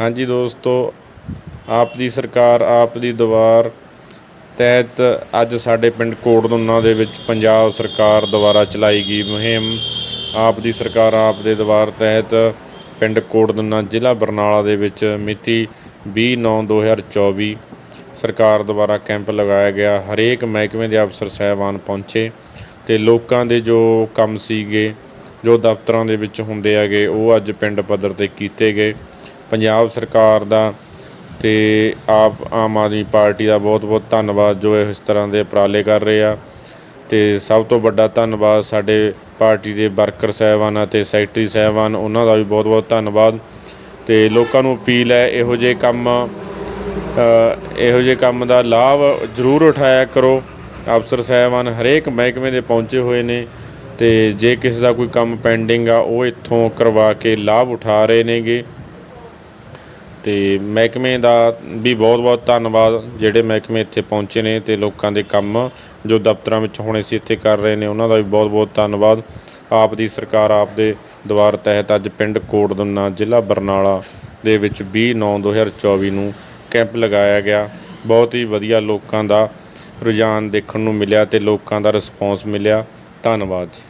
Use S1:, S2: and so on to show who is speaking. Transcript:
S1: ਹਾਂਜੀ ਦੋਸਤੋ, ਆਪ ਦੀ ਸਰਕਾਰ, ਆਪ ਦੀ ਦੁਆਰ ਤਹਿਤ ਅੱਜ ਸਾਡੇ ਪਿੰਡ ਕੋਟਦੁੰਨਾ ਦੇ ਵਿੱਚ ਪੰਜਾਬ ਸਰਕਾਰ ਦੁਆਰਾ ਚਲਾਈ ਗਈ ਮੁਹਿੰਮ। ਆਪ ਦੀ ਸਰਕਾਰ, ਆਪ ਦੇ ਦੁਆਰ ਤਹਿਤ ਪਿੰਡ ਕੋਟਦੁੰਨਾ ਜ਼ਿਲ੍ਹਾ ਬਰਨਾਲਾ ਦੇ ਵਿੱਚ ਮਿਤੀ 20/9/2024 ਸਰਕਾਰ ਦੁਆਰਾ ਕੈਂਪ ਲਗਾਇਆ ਗਿਆ। ਹਰੇਕ ਮਹਿਕਮੇ ਦੇ ਅਫਸਰ ਸਹਿਬਾਨ ਪਹੁੰਚੇ ਤੇ ਲੋਕਾਂ ਦੇ ਜੋ ਕੰਮ ਸੀਗੇ, ਜੋ ਦਫ਼ਤਰਾਂ ਦੇ ਵਿੱਚ ਹੁੰਦੇ ਹੈਗੇ, ਉਹ ਅੱਜ ਪਿੰਡ ਪੱਧਰ ਤੇ ਕੀਤੇ ਗਏ। ਪੰਜਾਬ ਸਰਕਾਰ ਦਾ ਅਤੇ ਆਪ ਆਮ ਆਦਮੀ ਪਾਰਟੀ ਦਾ ਬਹੁਤ ਬਹੁਤ ਧੰਨਵਾਦ ਜੋ ਇਸ ਤਰ੍ਹਾਂ ਦੇ ਉਪਰਾਲੇ ਕਰ ਰਹੇ ਆ। ਅਤੇ ਸਭ ਤੋਂ ਵੱਡਾ ਧੰਨਵਾਦ ਸਾਡੇ ਪਾਰਟੀ ਦੇ ਵਰਕਰ ਸਾਹਿਬਾਨ ਅਤੇ ਸੈਕਟਰੀ ਸਾਹਿਬਾਨ, ਉਹਨਾਂ ਦਾ ਵੀ ਬਹੁਤ ਬਹੁਤ ਧੰਨਵਾਦ। ਅਤੇ ਲੋਕਾਂ ਨੂੰ ਅਪੀਲ ਹੈ ਇਹੋ ਜਿਹੇ ਕੰਮ ਇਹੋ ਜਿਹੇ ਕੰਮ ਦਾ ਲਾਭ ਜ਼ਰੂਰ ਉਠਾਇਆ ਕਰੋ। ਅਫਸਰ ਸਾਹਿਬਾਨ ਹਰੇਕ ਮਹਿਕਮੇ ਦੇ ਪਹੁੰਚੇ ਹੋਏ ਨੇ ਤੇ ਜੇ ਕਿਸੇ ਦਾ ਕੋਈ ਕੰਮ ਪੈਂਡਿੰਗ ਆ, ਉਹ ਇੱਥੋਂ ਕਰਵਾ ਕੇ ਲਾਭ ਉਠਾ ਰਹੇ ਨੇਗੇ। ਤੇ ਮਹਿਕਮੇ ਦਾ ਵੀ ਬਹੁਤ-ਬਹੁਤ ਧੰਨਵਾਦ, ਜਿਹੜੇ ਮਹਿਕਮੇ ਇੱਥੇ ਪਹੁੰਚੇ ਨੇ ਤੇ ਲੋਕਾਂ ਦੇ ਕੰਮ ਜੋ ਦਫ਼ਤਰਾਂ ਵਿੱਚ ਹੋਣੇ ਅਸੀਂ ਇੱਥੇ ਕਰ ਰਹੇ ਨੇ, ਉਹਨਾਂ ਦਾ ਵੀ ਬਹੁਤ-ਬਹੁਤ ਧੰਨਵਾਦ। ਆਪ ਦੀ ਸਰਕਾਰ ਆਪ ਦੇ ਦੁਆਰ ਤਹਿਤ ਅੱਜ ਪਿੰਡ ਕੋਟਦੁੰਨਾ ਜ਼ਿਲ੍ਹਾ ਬਰਨਾਲਾ ਦੇ ਵਿੱਚ 20/9/2024 ਨੂੰ ਕੈਂਪ ਲਗਾਇਆ ਗਿਆ। ਬਹੁਤ ਹੀ ਵਧੀਆ ਲੋਕਾਂ ਦਾ ਰੁਝਾਨ ਦੇਖਣ ਨੂੰ ਮਿਲਿਆ ਤੇ ਲੋਕਾਂ ਦਾ ਰਿਸਪੌਂਸ ਮਿਲਿਆ। ਧੰਨਵਾਦ ਜੀ।